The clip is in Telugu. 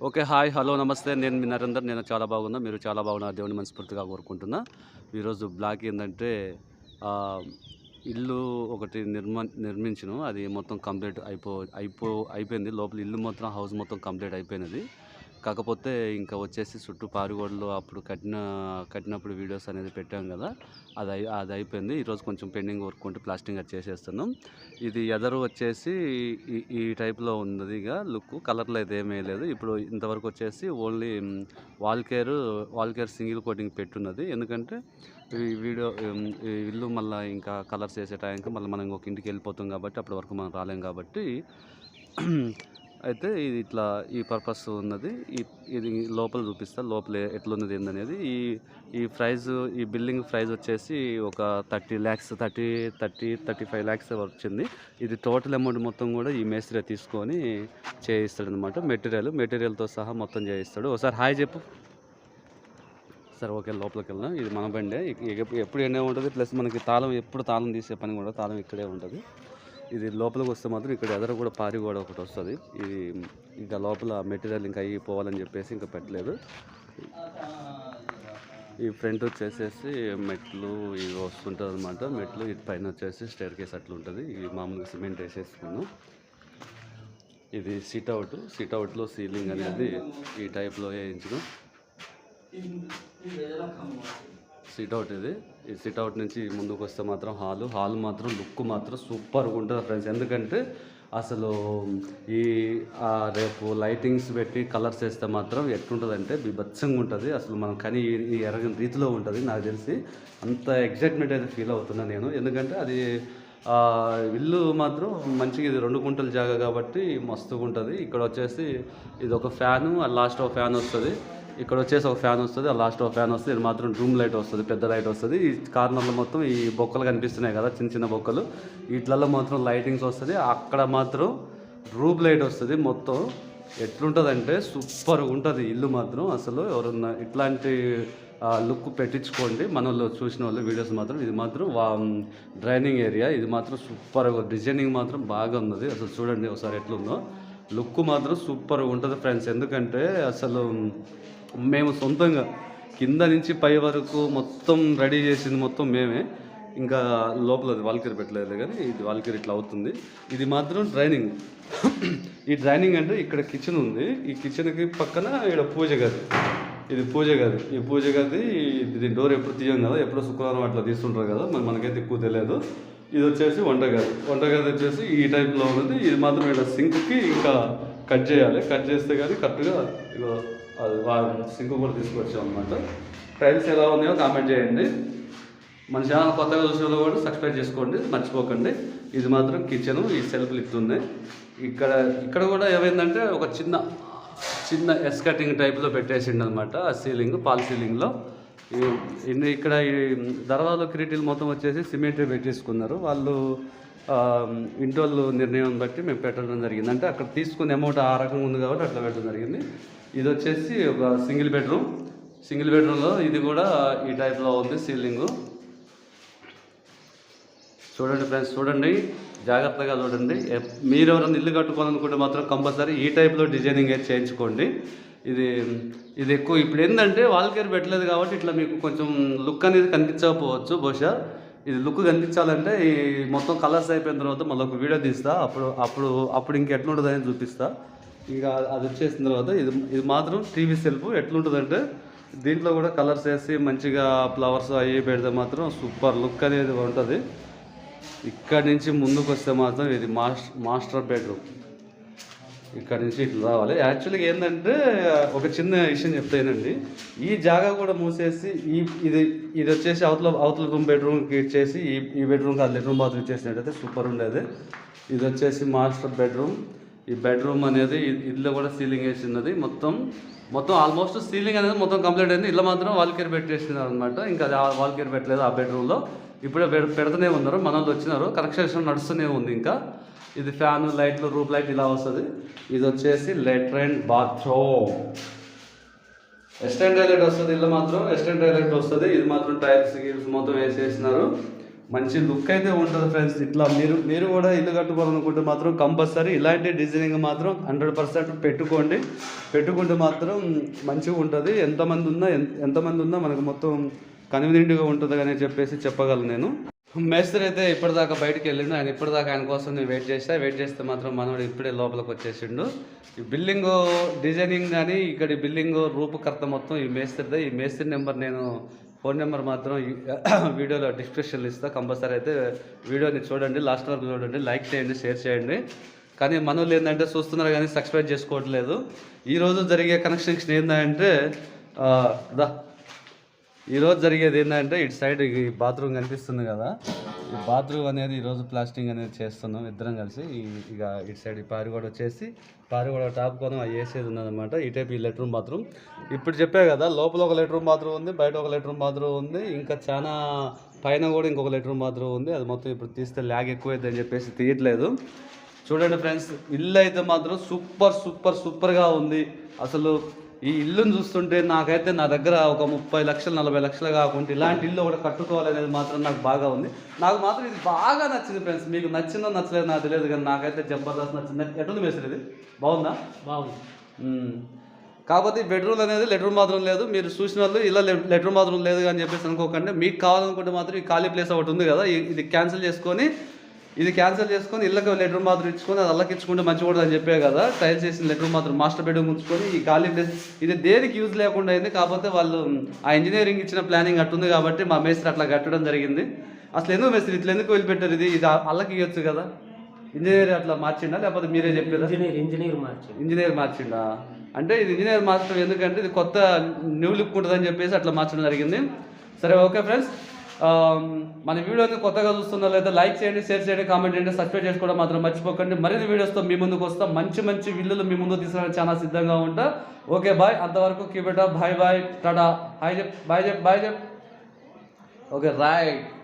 ఓకే హాయ్ హలో నమస్తే. నేను మీ నరేందర్. నేను చాలా బాగున్నా. మీరు చాలా బాగున్నారు. దేవుని మనస్ఫూర్తిగా కోరుకుంటున్నా. ఈరోజు బ్లాక్ ఏంటంటే ఇల్లు ఒకటి నిర్మ నిర్మించను. అది మొత్తం కంప్లీట్ అయిపో అయిపో అయిపోయింది. లోపల ఇల్లు మొత్తం హౌస్ మొత్తం కంప్లీట్ అయిపోయినది. కాకపోతే ఇంకా వచ్చేసి చుట్టూ పారుగోడలు అప్పుడు కట్టిన కట్టినప్పుడు వీడియోస్ అనేది పెట్టాం కదా. అది అది అయిపోయింది. ఈరోజు కొంచెం పెండింగ్ వర్క్ ఉంటే ప్లాస్టింగ్ అది చేసేస్తున్నాం. ఇది ఎదరు వచ్చేసి ఈ ఈ టైప్లో ఉంది ఇక లుక్. కలర్లో అయితే ఏమీ లేదు. ఇప్పుడు ఇంతవరకు వచ్చేసి only wall care wall care single coating పెట్టున్నది. ఎందుకంటే ఈ వీడియో ఈ ఇల్లు మళ్ళీ ఇంకా కలర్స్ వేసే టైంకి మళ్ళీ మనం ఇంకొక ఇంటికి వెళ్ళిపోతాం కాబట్టి అప్పటి వరకు మనం రాలేం కాబట్టి అయితే ఇది ఇట్లా ఈ పర్పస్ ఉన్నది. ఈ ఇది లోపల చూపిస్తా లోపల ఎట్లున్నది ఏందనేది. ఈ ఈ ప్రైజ్ ఈ బిల్డింగ్ ప్రైజ్ వచ్చేసి ఒక thirty lakhs thirty thirty thirty five lakhs వచ్చింది. ఇది టోటల్ అమౌంట్ మొత్తం కూడా ఈ మేస్త్రి తీసుకొని చేయిస్తాడు అనమాట మెటీరియల్ మెటీరియల్తో సహా మొత్తం చేయిస్తాడు. ఒకసారి హాయ్ చెప్పు. సరే ఓకే లోపలికి వెళ్దాం. ఇది మన బండే. ఎప్పుడు- ఎప్పుడు ఎండే ఉంటుంది? ప్లస్ మనకి తాళం ఎప్పుడు తాళం తీసే పని కూడా తాళం ఇక్కడే ఉంటుంది. ఇది లోపలికి వస్తే మాత్రం ఇక్కడ ఎదర కూడా పారి కూడా ఒకటి వస్తుంది. ఇది ఇంకా లోపల మెటీరియల్ ఇంకా అయ్యి పోవాలని చెప్పేసి ఇంకా పెట్టలేదు. ఈ ఫ్రంట్ వచ్చేసేసి మెట్లు ఇవి వస్తుంటుంది అనమాట మెట్లు ఇటు పైన వచ్చేసి స్టేర్ కేస్ అట్లా ఉంటుంది. ఇవి మామూలుగా సిమెంట్ వేసేసుకున్నాం. ఇది సిట్ అవుట్. సిట్ అవుట్లో సీలింగ్ అనేది ఈ టైప్లో వేయించడం. సిట్ అవుట్ ఇది. ఈ సిట్ అవుట్ నుంచి ముందుకు వస్తే మాత్రం హాల్. హాల్ మాత్రం లుక్ మాత్రం సూపర్గా ఉంటుంది ఫ్రెండ్స్. ఎందుకంటే అసలు ఈ రేపు లైటింగ్స్ పెట్టి కలర్స్ వేస్తే మాత్రం ఎట్లుంటుందంటే బిభత్సంగా ఉంటుంది. అసలు మనం కానీ ఎరగని రీతిలో ఉంటుంది నాకు తెలిసి. అంత ఎగ్జైట్మెంట్ అయితే ఫీల్ అవుతున్నా నేను. ఎందుకంటే అది ఇల్లు మాత్రం మంచిగా ఇది రెండు గుంటల జాగా కాబట్టి మస్తుగా ఉంటుంది. ఇక్కడ వచ్చేసి ఇది ఒక ఫ్యాను ఆ లాస్ట్ ఒక ఫ్యాన్ వస్తుంది. ఇక్కడ వచ్చేసి ఒక ఫ్యాన్ వస్తుంది ఆ లాస్ట్ ఒక ఫ్యాన్ వస్తుంది ఇది మాత్రం రూమ్ లైట్ వస్తుంది పెద్ద లైట్ వస్తుంది. ఈ కార్నర్లో మొత్తం ఈ బొక్కలు కనిపిస్తున్నాయి కదా చిన్న చిన్న బొక్కలు. వీటిలలో మాత్రం లైటింగ్స్ వస్తుంది అక్కడ మాత్రం రూమ్ లైట్ వస్తుంది మొత్తం. ఎట్లుంటుందంటే సూపర్ ఉంటుంది ఇల్లు మాత్రం. అసలు ఎవరన్నా ఇట్లాంటి లుక్ పెట్టించుకోండి. మన వాళ్ళు చూసిన వాళ్ళు వీడియోస్ మాత్రం. ఇది మాత్రం వా డ్రైనింగ్ ఏరియా ఇది మాత్రం సూపర్ డిజైనింగ్ మాత్రం బాగా ఉన్నది. అసలు చూడండి ఒకసారి ఎట్లుందో. లుక్ మాత్రం సూపర్ ఉంటుంది ఫ్రెండ్స్ ఎందుకంటే అసలు మేము సొంతంగా కింద నుంచి పై వరకు మొత్తం రెడీ చేసింది మొత్తం మేమే. ఇంకా లోపల అది వాల్కీర్ పెట్టలేదు కానీ ఇది వాల్కీర్ ఇట్లా అవుతుంది. ఇది మాత్రం డ్రైనింగ్. ఈ డ్రైనింగ్ అంటే ఇక్కడ కిచెన్ ఉంది. ఈ కిచెన్కి పక్కన ఇక్కడ పూజ గది. ఇది పూజ గది. ఈ పూజ గది దీని డోర్ ఎప్పుడు తీయం కదా? ఎప్పుడో శుక్రవారం అట్లా తీస్తుంటారు కదా? మరి మనకైతే ఎక్కువ తెలియదు. ఇది వచ్చేసి వంటగది వంటగది వచ్చేసి ఈ టైప్లో ఉన్నది ఇది మాత్రం ఇక్కడ సింక్కి ఇంకా కట్ చేయాలి. కట్ చేస్తే కానీ కరెక్ట్గా ఇగో సింక్ కూడా తీసుకొచ్చాం అనమాట టైల్స్ ఎలా ఉన్నాయో కామెంట్ చేయండి. మన ఛానల్ కొత్తగా చూసిన కూడా సబ్స్క్రైబ్ చేసుకోండి మర్చిపోకండి. ఇది మాత్రం కిచెన్ ఈ సెల్ఫ్లు ఉంది. ఇక్కడ ఇక్కడ కూడా ఏమైందంటే ఒక చిన్న చిన్న ఎస్ కటింగ్ టైప్లో పెట్టేసిండు అనమాట ఆ సీలింగ్ పాల్ సీలింగ్లో ఇన్ని- ఇక్కడ ఈ దర్వాజలో కిరీటీలు మొత్తం వచ్చేసి సిమెంట్ పెట్టేసుకున్నారు. వాళ్ళు ఇంటి వాళ్ళు నిర్ణయం బట్టి మేము పెట్టడం జరిగింది. అంటే అక్కడ తీసుకున్న అమౌంట్ ఆ రకంగా ఉంది కాబట్టి అట్లా పెట్టడం జరిగింది. ఇది వచ్చేసి ఒక సింగిల్ బెడ్రూమ్. సింగిల్ బెడ్రూమ్లో ఇది కూడా ఈ టైప్లో ఉంది సీలింగు. చూడండి ఫ్రెండ్స్ చూడండి. జాగ్రత్తగా చూడండి. మీరు ఎవరైనా ఇల్లు కట్టుకోవాలనుకుంటే మాత్రం కంపల్సరీ ఈ టైప్లో డిజైనింగ్ అయితే చేయించుకోండి. ఇది ఇది ఎక్కువ ఇప్పుడు ఏంటంటే వాల్కేర్ పెట్టలేదు కాబట్టి ఇట్లా మీకు కొంచెం లుక్ అనేది కనిపించకపోవచ్చు. బహుశా ఇది లుక్ కనిపించాలంటే ఈ మొత్తం కలర్స్ అయిపోయిన తర్వాత మళ్ళీ ఒక వీడియో తీస్తా. అప్పుడు అప్పుడు అప్పుడు ఇంకెట్లుంటుంది అని చూపిస్తా. ఇంకా అది వచ్చేసిన తర్వాత ఇది ఇది మాత్రం టీవీ సెల్ఫ్. ఎట్లుంటుందంటే దీంట్లో కూడా కలర్స్ వేసి మంచిగా ఫ్లవర్స్ అవి పెడితే మాత్రం సూపర్ లుక్ అనేది ఉంటుంది. ఇక్కడ నుంచి ముందుకు వస్తే మాత్రం ఇది మాస్టర్ బెడ్రూమ్. ఇక్కడ నుంచి ఇట్లా రావాలి. యాక్చువల్గా ఏంటంటే ఒక చిన్న విషయం చెప్తానండి. ఈ జాగా కూడా మూసేసి ఈ ఇది ఇది వచ్చేసి అవతల అవతల రూమ్ బెడ్రూమ్కి ఇచ్చేసి ఈ ఈ బెడ్రూమ్కి అది లెట్రూమ్ బాత్రూమ్ ఇచ్చేసినట్టయితే సూపర్ ఉండేది. ఇది వచ్చేసి మాస్టర్ బెడ్రూమ్. ఈ బెడ్రూమ్ అనేది ఇల్లు కూడా సీలింగ్ వేసినది మొత్తం మొత్తం ఆల్మోస్ట్ సీలింగ్ అనేది మొత్తం కంప్లీట్ అయింది. ఇల్లు మాత్రం వాల్ కేర్ పెట్టేసినారు అనమాట ఇంకా అది వాల్ కేర్ పెట్టలేదు ఆ బెడ్రూమ్లో ఇప్పుడే పెడుతూనే ఉన్నారు. మన వచ్చినారు. కన్స్ట్రక్షన్ నడుస్తూనే ఉంది ఇంకా. ఇది ఫ్యాన్ లైట్లు రూప్ లైట్ ఇలా వస్తుంది. ఇది వచ్చేసి లెట్రైన్ బాత్రూమ్ వెస్టర్న్ టాయిలెట్ వస్తుంది. ఇల్లు మాత్రం వెస్టర్న్ టాయిలెట్ వస్తుంది. ఇది మాత్రం టైల్స్ గీల్స్ మొత్తం వేసేసినారు. మంచి లుక్ అయితే ఉంటుంది ఫ్రెండ్స్ ఇట్లా మీరు మీరు కూడా ఇల్లు కట్టుకోవాలనుకుంటే మాత్రం కంపల్సరీ ఇలాంటి డిజైనింగ్ మాత్రం హండ్రెడ్ పర్సెంట్ పెట్టుకోండి. పెట్టుకుంటే మాత్రం మంచిగా ఉంటుంది. ఎంతమంది ఉన్నా ఎంతమంది ఉన్నా మనకు మొత్తం కన్వీనియంట్గా ఉంటుంది అని చెప్పేసి చెప్పగలను నేను. మేస్త్రి అయితే ఇప్పటిదాకా బయటకు వెళ్ళిండు. ఆయన ఇప్పటిదాకా ఆయన కోసం నేను వెయిట్ చేస్తా. వెయిట్ చేస్తే మాత్రం మనోడు ఇప్పుడే లోపలికి వచ్చేసిండు. ఈ బిల్డింగ్ డిజైనింగ్ కానీ ఇక్కడ బిల్డింగ్ రూపకర్త మొత్తం ఈ మేస్త్రిదే. ఈ మేస్త్రి నెంబర్ నేను ఫోన్ నెంబర్ మాత్రం వీడియోలో డిస్క్రిప్షన్లో ఇస్తా కంపల్సరీ అయితే వీడియోని చూడండి లాస్ట్ వరకు చూడండి లైక్ చేయండి షేర్ చేయండి. కానీ మనోళ్ళు ఏంటంటే చూస్తున్నారు కానీ సబ్స్క్రైబ్ చేసుకోవట్లేదు. ఈరోజు జరిగే కనెక్షన్స్ ఏంటంటే దా ఈరోజు జరిగేది ఏంటంటే ఇటు సైడ్ ఈ బాత్రూమ్ కనిపిస్తుంది కదా. ఈ బాత్రూమ్ అనేది ఈరోజు ప్లాస్టింగ్ అనేది చేస్తున్నాం ఇద్దరం కలిసి. ఇక ఇటు సైడ్ పారి కూడా వచ్చేసి పారి కూడా టాప్ కొనం అవి వేసేది ఉన్నదన్నమాట. ఈ ఈ లెట్రూమ్ బాత్రూమ్. ఇప్పుడు చెప్పే కదా లోపల ఒక లెట్రూమ్ బాత్రూమ్ ఉంది బయట ఒక లెట్రూమ్ బాత్రూమ్ ఉంది ఇంకా చాలా పైన కూడా ఇంకొక లెట్రూమ్ బాత్రూమ్ ఉంది. అది మొత్తం ఇప్పుడు తీస్తే ల్యాగ్ ఎక్కువైంది అని చెప్పేసి తీయట్లేదు. చూడండి ఫ్రెండ్స్ ఇల్లు అయితే మాత్రం సూపర్ సూపర్ సూపర్గా ఉంది. అసలు ఈ ఇల్లుని చూస్తుంటే నాకైతే నా దగ్గర ఒక ముప్పై లక్షలు నలభై లక్షలు కాకుండా ఇలాంటి ఇల్లు ఒకటి కట్టుకోవాలనేది మాత్రం నాకు బాగా ఉంది. నాకు మాత్రం ఇది బాగా నచ్చింది ఫ్రెండ్స్ మీకు నచ్చిందో నచ్చలేదు నాకు తెలియదు కానీ నాకైతే జబర్దస్త్ నచ్చింది. ఎట్లుంది మేస్త్రి ఇది? బాగుందా? బాగుంది. కాకపోతే ఈ బెడ్రూమ్ అనేది లెట్రూమ్ మాత్రం లేదు. మీరు చూసిన వాళ్ళు ఇలా లెట్రూమ్ మాత్రం లేదు అని చెప్పేసి అనుకోకండి. మీకు కావాలనుకుంటే మాత్రం ఈ ఖాళీ ప్లేస్ ఒకటి ఉంది కదా ఇది క్యాన్సిల్ చేసుకొని ఇది క్యాన్సిల్ చేసుకొని ఇళ్ళకి లెట్రూమ్ మాత్రం ఇచ్చుకొని అది అల్లకి ఇచ్చుకుంటే మంచిగా అని చెప్పే కదా. టైల్స్ చేసిన లెట్రూమ్ మాత్రం మాస్టర్ బెడ్రూమ్ ఉంచుకొని ఈ ఖాళీ ప్లేస్ ఇది దేనికి యూజ్ లేకుండా అయింది? కాకపోతే వాళ్ళు ఆ ఇంజనీరింగ్ ఇచ్చిన ప్లానింగ్ అట్టుంది కాబట్టి మా మేస్త్రి అట్లా కట్టడం జరిగింది. అసలు ఎందుకు మేస్త్రి ఇట్లా ఎందుకు వదిలిపెట్టారు ఇది? ఇది అల్లకి ఇవ్వచ్చు కదా. ఇంజనీర్ అట్లా మార్చిండా? లేకపోతే మీరే చెప్పారా ఇంజనీర్ ఇంజనీర్ మార్చి ఇంజనీర్ మార్చిండా? అంటే ఇది ఇంజనీర్ మార్చడం ఎందుకంటే ఇది కొత్త న్యూ లుక్ ఉంటుందని చెప్పేసి అట్లా మార్చడం జరిగింది. సరే ఓకే ఫ్రెండ్స్. మన వీడియోని కొత్తగా చూస్తున్న లేదా లైక్ చేయండి షేర్ చేయండి కామెంట్ చేయండి సబ్స్క్రైబ్ చేసుకోవడం మాత్రం మర్చిపోకండి. మరిన్ని వీడియోస్తో మీ ముందుకు వస్తాం. మంచి మంచి విల్లులు మీ ముందు తీసుకురావడానికి చాలా సిద్ధంగా ఉంటా. Okay bye. అంతవరకు కీబెటా బాయ్ బాయ్. టాటా. హాయ్ చెప్ బాయ్ చెప్ బాయ్ చెప్ ఓకే రైట్